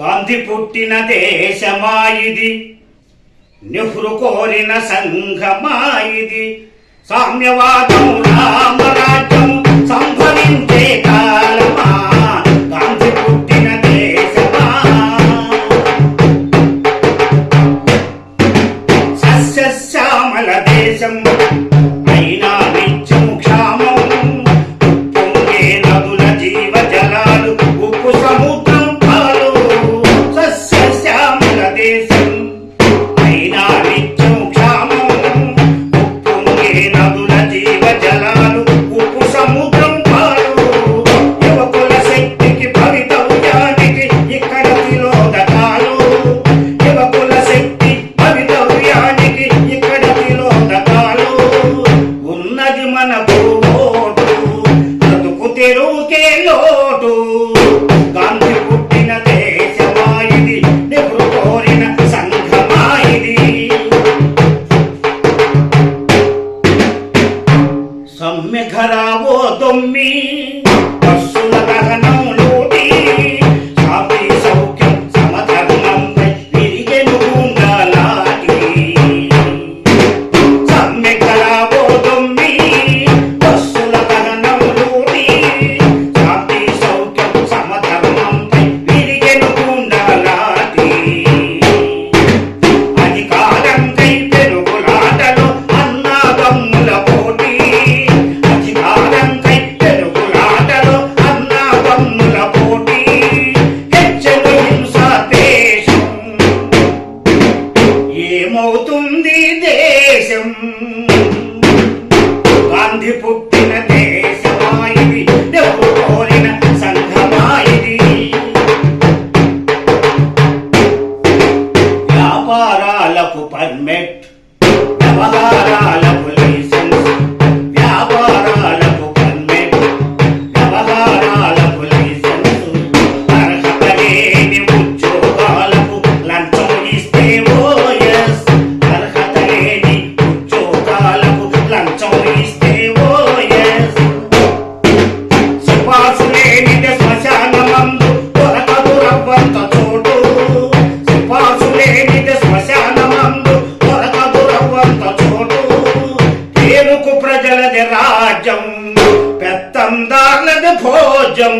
గాంధీ పుట్టిన దేశమాయిది నెహ్రు కోరిన సంఘమాయిది. సామ్యవాదం రామరాజ్యం సంభవించే తెరువుకే లోటు. గాంధీ పుట్టిన దేశమాయిది నెహ్రు కోరిన సంఘమాయిది. సమ్మెఘరావో దొమ్మి ఏమవుతుంది దేశం? గాంధీ అందార్లద భోజం.